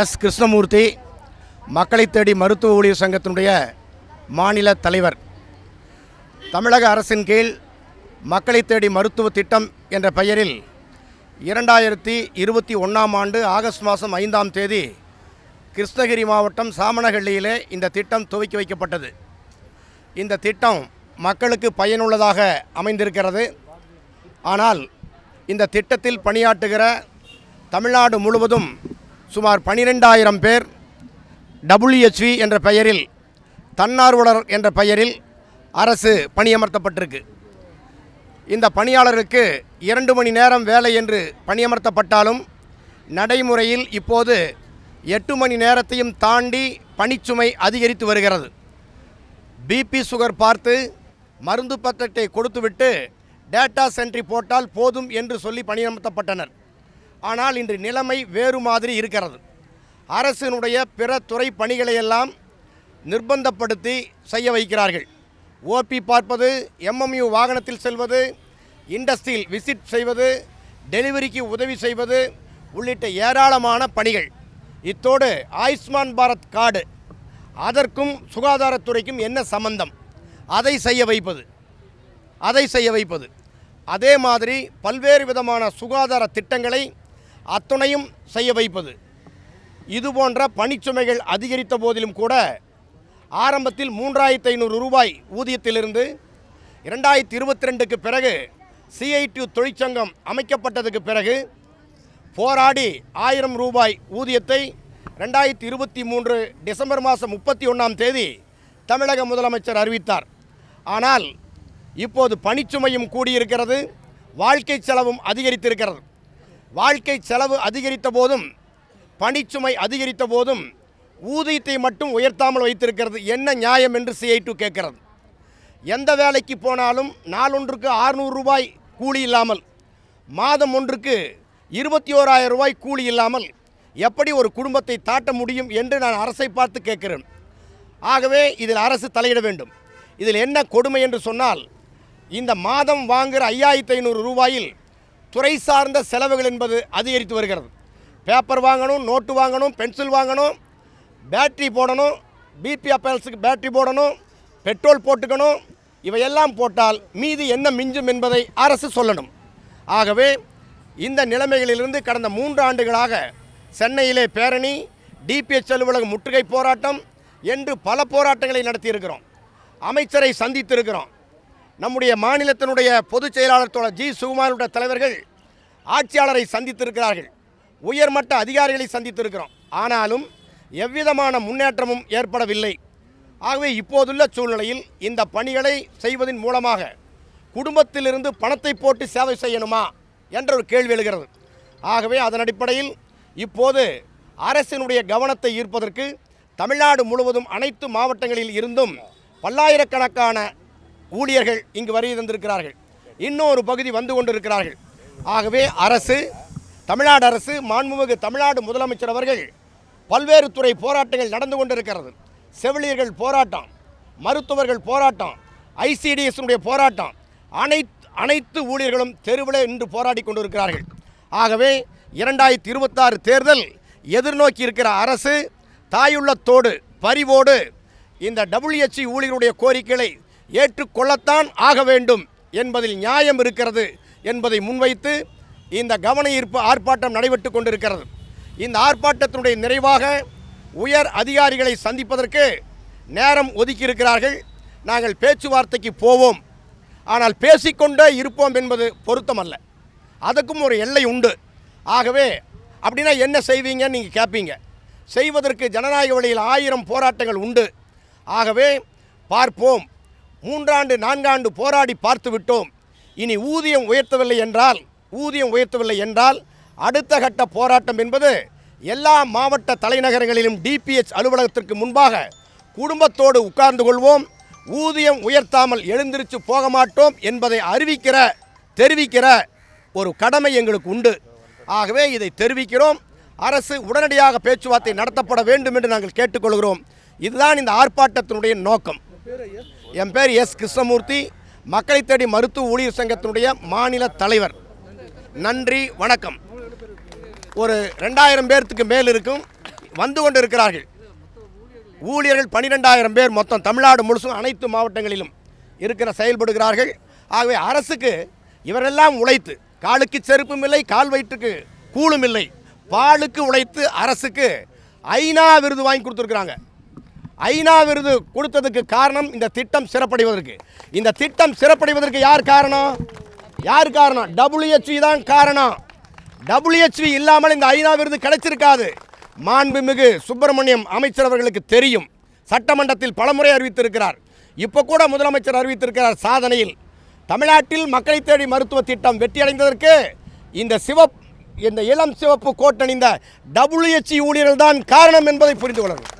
S. Krishnamurthy மக்களை தேடி மருத்துவ ஊழியர் சங்கத்தினுடைய மாநில தலைவர். தமிழக அரசின் கீழ் மக்களை தேடி மருத்துவ திட்டம் என்ற பெயரில் இரண்டாயிரத்தி இருபத்தி ஒன்றாம் ஆண்டு ஆகஸ்ட் மாதம் ஐந்தாம் தேதி கிருஷ்ணகிரி மாவட்டம் சாமனஹள்ளியிலே இந்த திட்டம் துவக்கி வைக்கப்பட்டது. இந்த திட்டம் மக்களுக்கு பயனுள்ளதாக அமைந்திருக்கிறது. ஆனால் இந்த திட்டத்தில் பணியாற்றுகிற தமிழ்நாடு முழுவதும் சுமார் பனிரெண்டாயிரம் பேர் டபிள்யூஹெச்வி என்ற பெயரில் தன்னார்வலர் என்ற பெயரில் அரசு பணியமர்த்தப்பட்டிருக்கு. இந்த பணியாளருக்கு இரண்டு மணி நேரம் வேலை என்று பணியமர்த்தப்பட்டாலும் நடைமுறையில் இப்போது எட்டு மணி நேரத்தையும் தாண்டி பணிச்சுமை அதிகரித்து வருகிறது. பிபி சுகர் பார்த்து மருந்து பத்திரத்தை கொடுத்துவிட்டு டேட்டா சென்ட்ரி போட்டால் போதும் என்று சொல்லி பணியமர்த்தப்பட்டனர். ஆனால் இன்று நிலைமை வேறு மாதிரி இருக்கிறது. அரசினுடைய பிற துறை பணிகளையெல்லாம் நிர்பந்தப்படுத்தி செய்ய வைக்கிறார்கள். ஓபி பார்ப்பது எம்எம்யூ வாகனத்தில் செல்வது இண்டஸ்ட்ரியில் விசிட் செய்வது டெலிவரிக்கு உதவி செய்வது உள்ளிட்ட ஏராளமான பணிகள். இத்தோடு ஆயுஷ்மான் பாரத் கார்டு அதற்கும் சுகாதாரத்துறைக்கும் என்ன சம்பந்தம்? அதை செய்ய வைப்பது அதை செய்ய வைப்பது. அதே மாதிரி பல்வேறு விதமான சுகாதார திட்டங்களை அத்துணையும் செய்ய வைப்பது. இது போன்ற பணிச்சுமைகள் அதிகரித்த போதிலும் கூட ஆரம்பத்தில் மூன்றாயிரத்து ஐநூறு ரூபாய் ஊதியத்திலிருந்து இரண்டாயிரத்தி இருபத்தி ரெண்டுக்கு பிறகு சிஐடி தொழிற்சங்கம் அமைக்கப்பட்டதுக்கு பிறகு போராடி ஆயிரம் ரூபாய் ஊதியத்தை ரெண்டாயிரத்தி இருபத்தி மூன்று டிசம்பர் மாதம் முப்பத்தி ஒன்றாம் தேதி தமிழக முதலமைச்சர் அறிவித்தார். ஆனால் இப்போது பணிச்சுமையும் கூடியிருக்கிறது வாழ்க்கை செலவும் அதிகரித்திருக்கிறது. வாழ்க்கை செலவு அதிகரித்த போதும் பணிச்சுமை அதிகரித்த போதும் ஊதியத்தை மட்டும் உயர்த்தாமல் வைத்திருக்கிறது என்ன நியாயம் என்று சிஐ கேட்கிறது. எந்த வேலைக்கு போனாலும் நாளொன்றுக்கு ஆறுநூறு ரூபாய் கூலி இல்லாமல் மாதம் ஒன்றுக்கு இருபத்தி ஓராயிரம் ரூபாய் கூலி இல்லாமல் எப்படி ஒரு குடும்பத்தை தாட்ட முடியும் என்று நான் அரசை பார்த்து கேட்கிறேன். ஆகவே இதில் அரசு தலையிட வேண்டும். இதில் என்ன கொடுமை என்று சொன்னால் இந்த மாதம் வாங்குகிற ஐயாயிரத்தி ஐநூறு ரூபாயில் துறை சார்ந்த செலவுகள் என்பது அதிகரித்து வருகிறது. பேப்பர் வாங்கணும் நோட்டு வாங்கணும் பென்சில் வாங்கணும் பேட்ரி போடணும் பிபி அப்பல்ஸுக்கு பேட்ரி போடணும் பெட்ரோல் போட்டுக்கணும் இவையெல்லாம் போட்டால் மீதி என்ன மிஞ்சும் என்பதை அரசு சொல்லணும். ஆகவே இந்த நிலைமைகளிலிருந்து கடந்த மூன்று ஆண்டுகளாக சென்னையிலே பேரணி டிபிஎச் அலுவலக முற்றுகை போராட்டம் என்று பல போராட்டங்களை நடத்தியிருக்கிறோம். அமைச்சரை சந்தித்திருக்கிறோம். நம்முடைய மாநிலத்தினுடைய பொதுச் செயலாளர் தோழர் ஜி. சுகுமாருடைய தலைவர்கள் ஆட்சியாளரை சந்தித்திருக்கிறார்கள். உயர்மட்ட அதிகாரிகளை சந்தித்திருக்கிறோம். ஆனாலும் எவ்விதமான முன்னேற்றமும் ஏற்படவில்லை. ஆகவே இப்போதுள்ள சூழ்நிலையில் இந்த பணிகளை செய்வதன் மூலமாக குடும்பத்திலிருந்து பணத்தை போட்டு சேவை செய்யணுமா என்ற ஒரு கேள்வி எழுகிறது. ஆகவே அதன் அடிப்படையில் இப்போது அரசினுடைய கவனத்தை ஈர்ப்பதற்கு தமிழ்நாடு முழுவதும் அனைத்து மாவட்டங்களில் இருந்தும் பல்லாயிரக்கணக்கான ஊழியர்கள் இங்கு வருகை தந்திருக்கிறார்கள். இன்னொரு பகுதி வந்து கொண்டிருக்கிறார்கள். ஆகவே அரசு தமிழ்நாடு அரசு மாண்புமிகு தமிழ்நாடு முதலமைச்சர் அவர்கள் பல்வேறு துறை போராட்டங்கள் நடந்து கொண்டிருக்கிறது. செவிலியர்கள் போராட்டம் மருத்துவர்கள் போராட்டம் ஐசிடிஎஸ்னுடைய போராட்டம் அனைத்து அனைத்து ஊழியர்களும் தெருவில் இன்று போராடி கொண்டிருக்கிறார்கள். ஆகவே இரண்டாயிரத்தி இருபத்தாறு தேர்தல் எதிர்நோக்கி இருக்கிற அரசு தாயுள்ளத்தோடு பரிவோடு இந்த டபிள்யூஹெச்சி ஊழியருடைய கோரிக்கைகளை ஏற்றுக்கொள்ளத்தான் ஆக வேண்டும் என்பதில் நியாயம் இருக்கிறது என்பதை முன்வைத்து இந்த கவன ஈர்ப்பு ஆர்ப்பாட்டம் நடைபெற்று கொண்டிருக்கிறது. இந்த ஆர்ப்பாட்டத்தினுடைய நிறைவாக உயர் அதிகாரிகளை சந்திப்பதற்கு நேரம் ஒதுக்கியிருக்கிறார்கள். நாங்கள் பேச்சுவார்த்தைக்கு போவோம். ஆனால் பேசிக்கொண்டே இருப்போம் என்பது பொருத்தமல்ல. அதுக்கும் ஒரு எல்லை உண்டு. ஆகவே அப்படின்னா என்ன செய்வீங்கன்னு நீங்கள் கேட்பீங்க செய்வதற்கு ஜனநாயக வழியில் ஆயிரம் போராட்டங்கள் உண்டு. ஆகவே பார்ப்போம். மூன்றாண்டு நான்காண்டு போராடி பார்த்து விட்டோம். இனி ஊதியம் உயர்த்தவில்லை என்றால் ஊதியம் உயர்த்தவில்லை என்றால் அடுத்த கட்ட போராட்டம் என்பது எல்லா மாவட்ட தலைநகரங்களிலும் டிபிஎச் அலுவலகத்திற்கு முன்பாக குடும்பத்தோடு உட்கார்ந்து கொள்வோம். ஊதியம் உயர்த்தாமல் எழுந்திருச்சு போக மாட்டோம் என்பதை அறிவிக்கிற தெரிவிக்கிற ஒரு கடமை எங்களுக்கு உண்டு. ஆகவே இதை தெரிவிக்கிறோம். அரசு உடனடியாக பேச்சுவார்த்தை நடத்தப்பட வேண்டும் என்று நாங்கள் கேட்டுக்கொள்கிறோம். இதுதான் இந்த ஆர்ப்பாட்டத்தினுடைய நோக்கம். என் பேர் எஸ் கிருஷ்ணமூர்த்தி. மக்களை தேடி மருத்துவ ஊழியர் சங்கத்தினுடைய மாநில தலைவர். நன்றி வணக்கம். ஒரு ரெண்டாயிரம் பேர்த்துக்கு மேல் இருக்கும் வந்து கொண்டு இருக்கிறார்கள் ஊழியர்கள் பன்னிரெண்டாயிரம் பேர் மொத்தம் தமிழ்நாடு முழுசும் அனைத்து மாவட்டங்களிலும் இருக்கிற செயல்படுகிறார்கள். ஆகவே அரசுக்கு இவரெல்லாம் உழைத்து காலுக்கு செருப்பும் இல்லை கால் வயிற்றுக்கு கூலும் இல்லை பாலுக்கு உழைத்து அரசுக்கு ஐநா விருது வாங்கி கொடுத்துருக்குறாங்க. ஐநா விருது கொடுத்ததுக்கு காரணம் இந்த திட்டம் சிறப்படைவதற்கு. இந்த திட்டம் சிறப்படைவதற்கு யார் காரணம்? யார் காரணம்? டபிள்யூஹெச்வி தான் காரணம். டபிள்யூஹெச்வி இல்லாமல் இந்த ஐநா விருது கிடைச்சிருக்காது. மாண்புமிகு சுப்பிரமணியம் அமைச்சர் அவர்களுக்கு தெரியும். சட்டமன்றத்தில் பலமுறை அறிவித்திருக்கிறார். இப்போ கூட முதலமைச்சர் அறிவித்திருக்கிறார் சாதனையில். தமிழ்நாட்டில் மக்களை தேடி மருத்துவ திட்டம் வெற்றியடைந்ததற்கு இந்த சிவப் இந்த இளம் சிவப்பு கோட்டணிந்த டபிள்யூஹெச்இ ஊழியர்கள் தான் காரணம் என்பதை புரிந்து கொள்ளணும்